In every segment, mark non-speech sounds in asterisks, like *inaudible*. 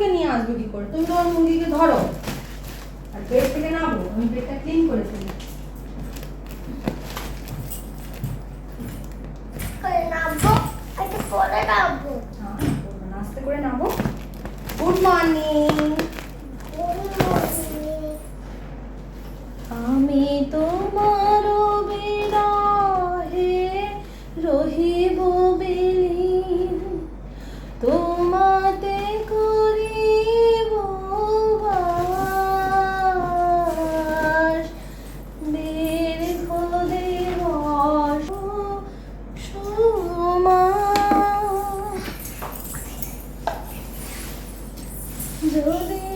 মুরগিকে নিয়ে আসব কি করে? তুমি তোমার মুরগিকে ধরো। আর পেট থেকে নামো আমি পেটটা ক্লিন করে ফেলি। করে নামবো? নামবো। হ্যাঁ, আস্তে করে নামো গুড মর্নিং Julie.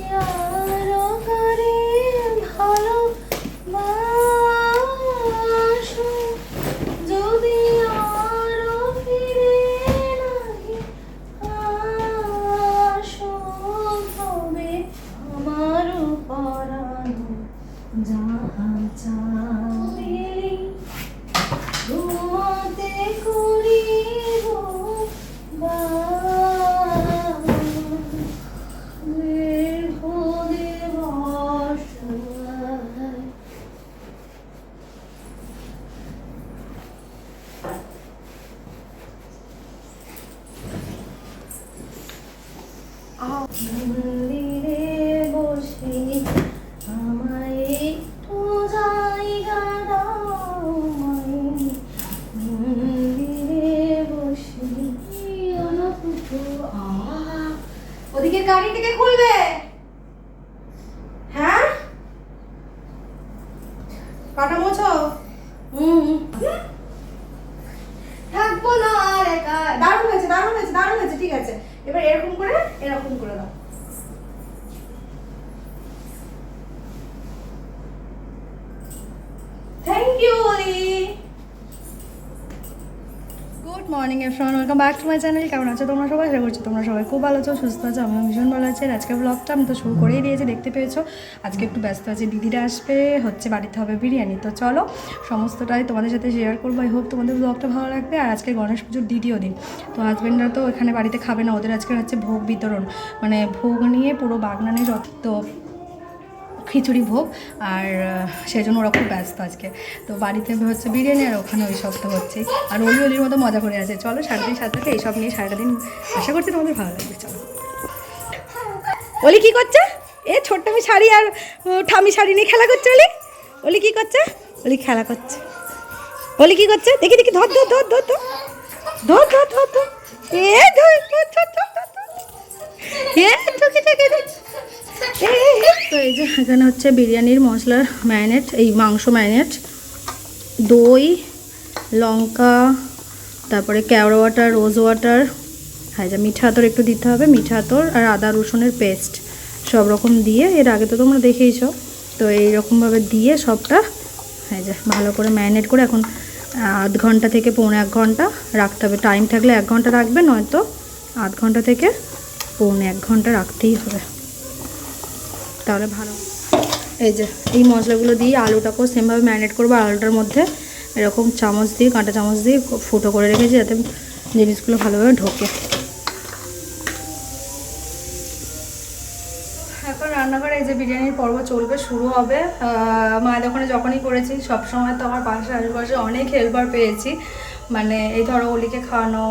দারুণ হয়েছে দারুণ হয়েছে ঠিক আছে। এবার এরকম করে এরকম করে দাও thank you Oli good morning everyone welcome back to my channel কেমন আছো তোমরা সবাই? আশা করছি তোমরা সবাই খুব ভালো আছো, সুস্থ আছো, আমিও ভীষণ ভালো আছি। আর আজকের ব্লগটা আমি তো শুরু করেই দিয়েছি, দেখতে পেয়েছ। আজকে একটু ব্যস্ত আছি, দিদিরা আসবে, হচ্ছে বাড়িতে হবে বিরিয়ানি। তো চলো, সমস্তটাই তোমাদের সাথে শেয়ার করব। আই হোপ তোমাদের ব্লগটা ভালো লাগবে। আর আজকে গণেশ পুজোর দ্বিতীয় দিন। তো হাজব্যান্ডরা তো এখানে বাড়িতে খাবে না, ওদের আজকে হচ্ছে ভোগ বিতরণ। মানে ভোগ নিয়ে পুরো বাগনানে যত তো খিচুড়ি ভোগ আর আহ, সেই জন্য ওরা খুব ব্যস্ত আজকে। তো বাড়িতে হচ্ছে বিরিয়ানি আর ওখানে ওই সব তো হচ্ছে। আর অলি অলির মতো মজা করে আছে। চলো সারাদিন সাথে সাথে এইসব নিয়ে সারাটা দিন আশা করছি তোমাদের ভালো লাগবে। চলো। অলি কি করছে? এ ছোট্ট আমি শাড়ি আর ঠামি শাড়ি নিয়ে খেলা করছে অলি অলি কি করছে? অলি খেলা করছে। অলি কি করছে? দেখি দেখি ধর ধর ধর ধর ধর। ধর ধর ধর ধর। এ ধর ধর ধর ধর ধর। এ ঢুকে ঢুকে তো এই যে এখানে হচ্ছে বিরিয়ানির মশলার ম্যারিনেট এই মাংস ম্যারিনেট দই, লঙ্কা, তারপরে কেওড়া ওয়াটার রোজ ওয়াটার হ্যাঁ যা মিঠা আতর একটু দিতে হবে, মিঠা আতর আর আদা রসুনের পেস্ট সব রকম দিয়ে, এর আগে তো তোমরা দেখেইছ, তো এইরকমভাবে দিয়ে সবটা হ্যাঁ যা ভালো করে ম্যারিনেট করে এখন আধ ঘণ্টা থেকে পৌনে এক ঘণ্টা রাখতে হবে। টাইম থাকলে এক ঘণ্টা রাখবে, নয়তো আধ ঘণ্টা থেকে পৌনে এক ঘণ্টা রাখতেই হবে। তাহলে ভালো। এই যে, এই মশলাগুলো দিয়ে আলুটাকেও সেমভাবে ম্যারিনেট করব আলুটার মধ্যে এরকম চামচ দিয়ে, কাঁটা চামচ দিয়ে ফুটো করে রেখেছি যাতে জিনিসগুলো ভালোভাবে ঢোকে। পর্ব চলবে শুরু হবে। মায়ের দোকানে যখনই করেছি সব সময় তো আমার পাশে আশেপাশে অনেক হেল্পার পেয়েছি। মানে এই ধরো অলিকে খাওয়ানো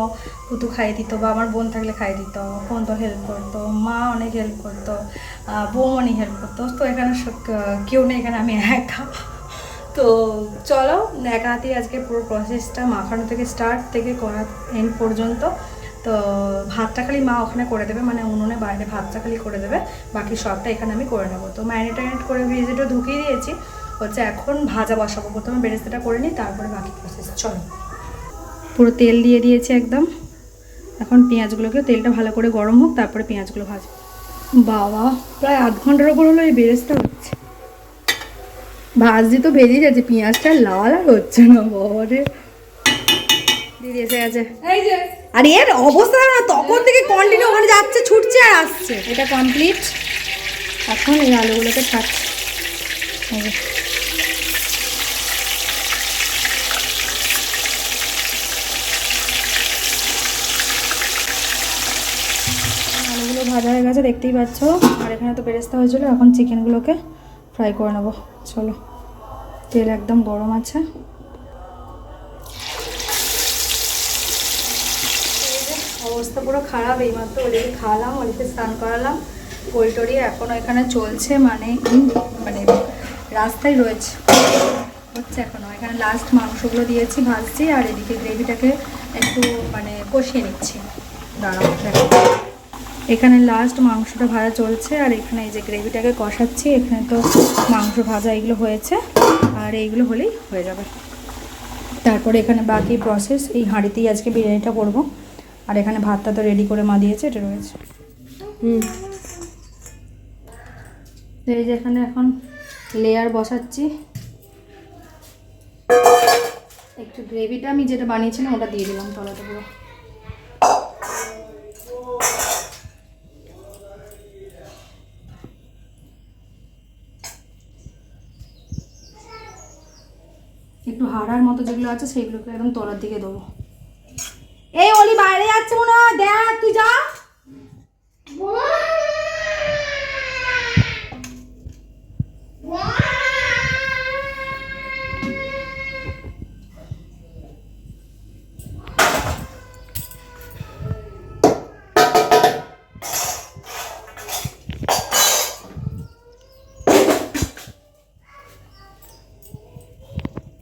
পুতু খাইয়ে দিত বা আমার বোন থাকলে খাইয়ে দিত বোন তো হেল্প করতো মা অনেক হেল্প করতো আহ, বৌমনি হেল্প করতো। তো এখানে কেউ নেই এখানে আমি একা। তো চলো একা হাতেই আজকে পুরো প্রসেসটা মাখানো থেকে স্টার্ট থেকে করা এন্ড পর্যন্ত। তো ভাতটা খালি মা ওখানে করে দেবে মানে উনুনে বাইরে ভাতটা খালি করে দেবে, বাকি সবটা এখানে আমি করে নেব। তো ম্যারিনেট করে ভেজিটা ঢুকিয়ে দিয়েছি, হচ্ছে এখন ভাজা বসাবো। প্রথমে বেরেস্তাটা করে নিই, তারপরে বাকি প্রসেস চলো। পুরো তেল দিয়ে দিয়েছি একদম। এখন পেঁয়াজগুলোকে তেলটা ভালো করে গরম হোক, তারপরে পেঁয়াজগুলো ভাজ বাবা, প্রায় আধ ঘণ্টার ওপর হলো এই বেরেস্তা হচ্ছে। ভাজি তো ভেজে যাচ্ছে পেঁয়াজটা লাল আর হচ্ছে না, বাবারে। দিদি এসে গেছে। এই যে। আর এর অবস্থা না তখন থেকে কন্টিনিউ ওখানে যাচ্ছে ছুটছে আর আসছে। এটা কমপ্লিট এখন এই আলুগুলোকে ছাড়ছে। আলুগুলো ভাজা হয়ে গেছে দেখতেই পাচ্ছ। আর এখানে তো বেরেস্তা হয়েছিল এখন চিকেনগুলোকে ফ্রাই করে নেব। চলো তেল একদম গরম আছে এই যে অবস্থা পুরো খারাপ, এইমাত্র ওদেরকে খাওয়ালাম, ওদেরকে স্নান করালাম। পোলটরি এখনও এখানে চলছে মানে মানে রাস্তায় রয়েছে। হচ্ছে এখনও। এখানে লাস্ট মাংসগুলো দিয়েছি ভাজছি, আর এদিকে গ্রেভিটাকে একটু মানে কষিয়ে নিচ্ছি। দাঁড়াও এখানে লাস্ট মাংসটা ভাজা চলছে, আর এখানে এই যে গ্রেভিটাকে কষাচ্ছি, এখানে তো মাংস ভাজা এগুলো হয়েছে, আর এইগুলো হলেই হয়ে যাবে। তারপরে এখানে বাকি প্রসেস এই হাঁড়িতেই আজকে বিরিয়ানিটা করব। আর এখানে ভাতটা তো রেডি করে মা দিয়েছে, এটা রয়েছে। হুম। এই যে এখানে এখন লেয়ার বসাচ্ছি। একটু গ্রেভিটা আমি যেটা বানিয়েছিলাম ওটা দিয়ে দিলাম তলাতে পুরো। একটু হাড়ার মতো যেগুলো আছে, সেইগুলোকে একদম তলার দিকে দেবো। এই অলি বাইরে যাচ্ছে মনে হয়। দেখ তুই যা।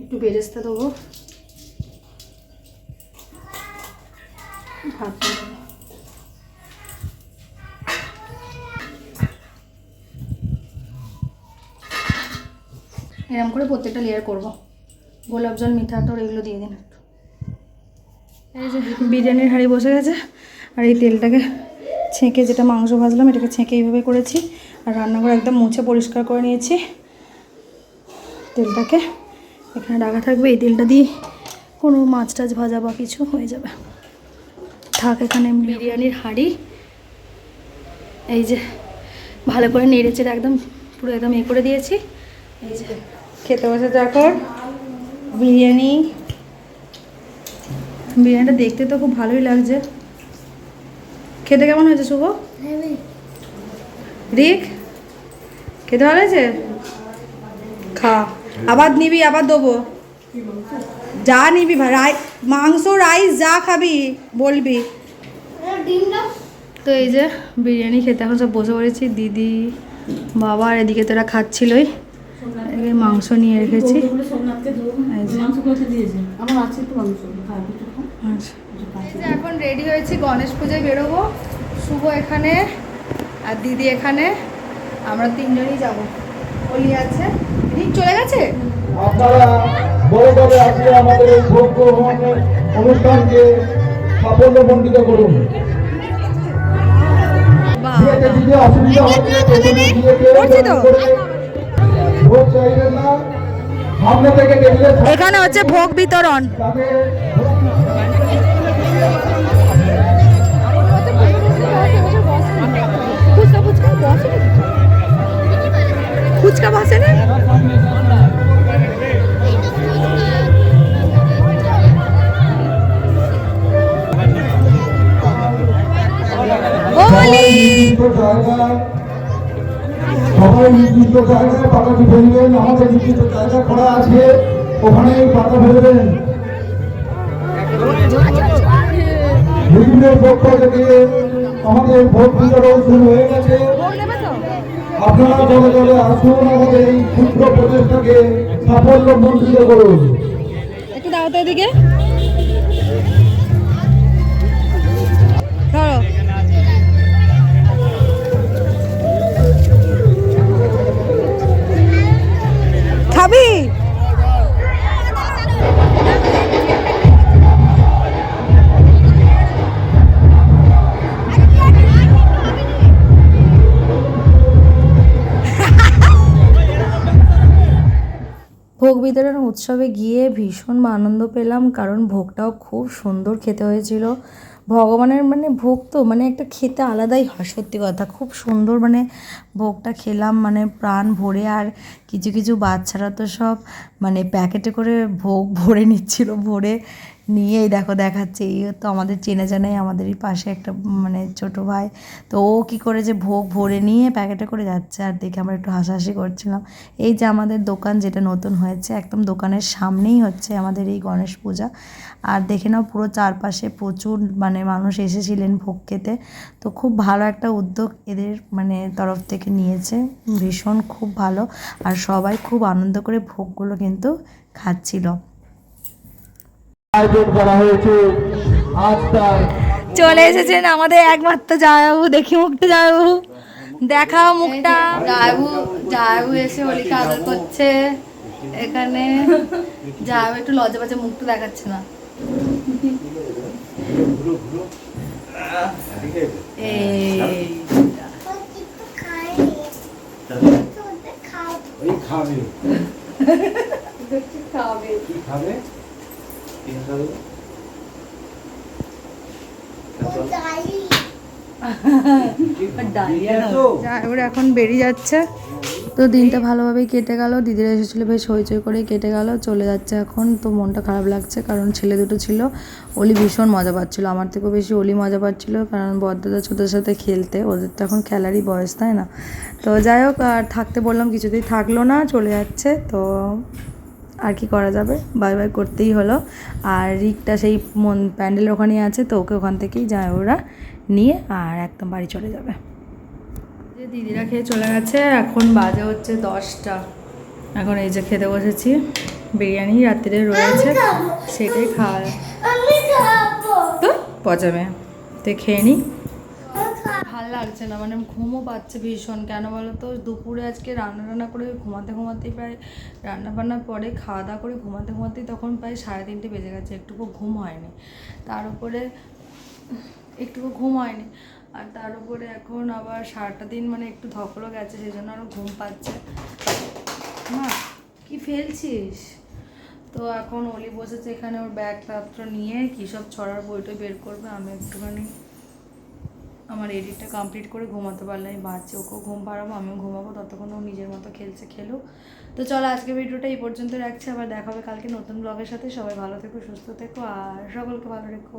একটু বেরেস্তা দেবো। দেবো এরকম করে প্রত্যেকটা লেয়ার করব। গোলাপ জল, মিঠা তোর এগুলো দিয়ে দিন একটু। এই যে বিরিয়ানির হাঁড়ি বসে গেছে, আর এই তেলটাকে ছেঁকে যেটা মাংস ভাজলাম, এটাকে ছেঁকে এইভাবে করেছি, আর রান্নাঘর একদম মুছে পরিষ্কার করে নিয়েছি। তেলটাকে এখানে রাখা থাকবে, এই তেলটা দিয়ে কোনো মাছ টাছ ভাজা বা কিছু হয়ে যাবে। থাক এখানে বিরিয়ানির হাঁড়ি। এই যে ভালো করে নেড়েচেড়ে একদম পুরো একদম এ করে দিয়েছি। এই যে খেতে বসে তারপর বিরিয়ানি। বিরিয়ানিটা দেখতে তো খুব ভালোই লাগছে। খেতে কেমন হয়েছে শুভ? রিক, খেতে ভালো হয়েছে? খা, আবার নিবি, আবার দেবো। যা নিবি রাই মাংস রাইস যা খাবি বলবি। তো এই যে বিরিয়ানি খেতে এখন সব বসে পড়েছি দিদি বাবা আর এদিকে তোরা খাচ্ছিলই। মাংস নিয়ে রেখেছি। হ্যাঁ। আচ্ছা। এখন রেডি হয়েছি গণেশ পুজোয় বেরোবো। শুভ এখানে আর দিদি এখানে। আমরা তিনজনই যাব। অলি আছে। চলে গেছে? আপনারা বড় করে আজকে আমাদের এই ভোগ গ্রহণের অনুষ্ঠানকে সাফল্যমণ্ডিত করুন। বিয়েতে দিতে অসুবিধা হচ্ছে প্রথমে গিয়ে কেউ করছি তো। করে ভোট চাইবেন না। সামনে থেকে দেখলে এখানে হচ্ছে ভোগ বিতরণ। ফুচকা বসে না ওখানেই পাতা ফেলবেন বিভিন্ন পক্ষ থেকে আমাদের ভোট বিতরণ শুরু হয়ে গেছে। আপনারা দলে দলে আসুন, আমাদের এই ক্ষুদ্র প্রচেষ্টাকে সাফল্য মন্ডিত করুন। একটু দাও তো ভোগ বিতরণ উৎসবে গিয়ে ভীষণ আনন্দ পেলাম কারণ ভোগটাও খুব সুন্দর খেতে হয়েছিল। ভগবানের মানে ভোগ তো মানে একটা খেতে আলাদাই হয়, সত্যি কথা। খুব সুন্দর মানে ভোগটা খেলাম মানে প্রাণ ভরে আর কিছু কিছু বাচ্চারা তো সব মানে প্যাকেটে করে ভোগ ভরে নিচ্ছিল, ভরে নিয়েই দেখো দেখাচ্ছে, এই তো আমাদের চেনা জানাই আমাদেরই পাশে একটা মানে ছোট ভাই। তো ও কী করে যে ভোগ ভরে নিয়ে প্যাকেটে করে যাচ্ছে, আর দেখে আমরা একটু হাসাহাসি করছিলাম। এই যে আমাদের দোকান যেটা নতুন হয়েছে, একদম দোকানের সামনেই হচ্ছে আমাদের এই গণেশ পূজা। আর দেখে নাও পুরো চারপাশে প্রচুর মানে মানুষ এসেছিলেন ভোগ খেতে। তো খুব ভালো একটা উদ্যোগ এদের মানে তরফ থেকে নিয়েছে। ভীষণ খুব ভালো। আর সবাই খুব আনন্দ করে ভোগগুলো কিন্তু খাচ্ছিল। আয়োজন করা হয়েছে। আজ তার চলে এসেছেন আমাদের একমাত্র জামাইবাবু দেখি মুখটা জামাইবাবু দেখাও মুখটা। জায়বু জায়বু এসে হোলিকা আদর করছে। এখানে জায়বু একটু লজ্জা পাচ্ছে মুখটা দেখাচ্ছে না। খাবে। *laughs* খাবে? কি খাবে কি খাবে ডালিয়া জামাইবাবু এখন বেরিয়ে যাচ্ছে। তো দিনটা ভালোভাবেই কেটে গেল। দিদিরা এসেছিল বেশ হইচই করে কেটে গেল। চলে যাচ্ছে এখন। তো মনটা খারাপ লাগছে কারণ ছেলে দুটো ছিল। অলি ভীষণ মজা পাচ্ছিল। আমার থেকেও বেশি অলি মজা পাচ্ছিল কারণ বদ্দাদা ছোটোর সাথে খেলতে। ওদের তো এখন খেলারই বয়স তাই না? তো যাই হোক আর থাকতে বললাম কিছুতেই থাকল না। চলে যাচ্ছে। তো আর কি করা যাবে? বাই বাই করতেই হলো। আর রিকটা সেই মন প্যান্ডেলের ওখানেই আছে তো ওকে ওখান থেকেই যায় ওরা নিয়ে আর একদম বাড়ি চলে যাবে। যে দিদিরা খেয়ে চলে গেছে এখন বাজে হচ্ছে দশটা। এখন এই যে খেতে বসেছি। বিরিয়ানি রাত্রিরে রয়েছে সেটাই খাওয়া তো পচাবে। তো খেয়ে নিই লাগছে না মানে ঘুমও পাচ্ছে ভীষণ। কেন বলো তো দুপুরে আজকে রান্না রান্না করে ঘুমাতে ঘুমাতেই প্রায় রান্না বান্নার পরে খাওয়া দাওয়া করে ঘুমাতে ঘুমাতেই তখন প্রায় সাড়ে তিনটে বেজে গেছে, একটুকু ঘুম হয়নি। তার উপরে একটুকু ঘুম হয়নি। আর তার উপরে এখন আবার সারাটা দিন মানে একটু ধকলও গেছে, সেই জন্য আরও ঘুম পাচ্ছে। মা, কি ফেলছিস? তো এখন অলি বসেছে এখানে ওর ব্যাগ পত্র নিয়ে, কী সব ছড়ার বইটা বের করবে, আমি একটুখানি আমার এডিটটা কমপ্লিট করে ঘুমাতে পারলে আমি বাঁচছি, ওকেও ঘুম পাড়াবো, আমিও ঘুমাবো, ততক্ষণ ও নিজের মতো খেলছে খেলো তো চলো আজকে ভিডিওটা এই পর্যন্ত রাখছি, আবার দেখা হবে কালকে নতুন ব্লগের সাথে। সবাই ভালো থেকো, সুস্থ থেকো, আর সকলকে ভালো রেখো।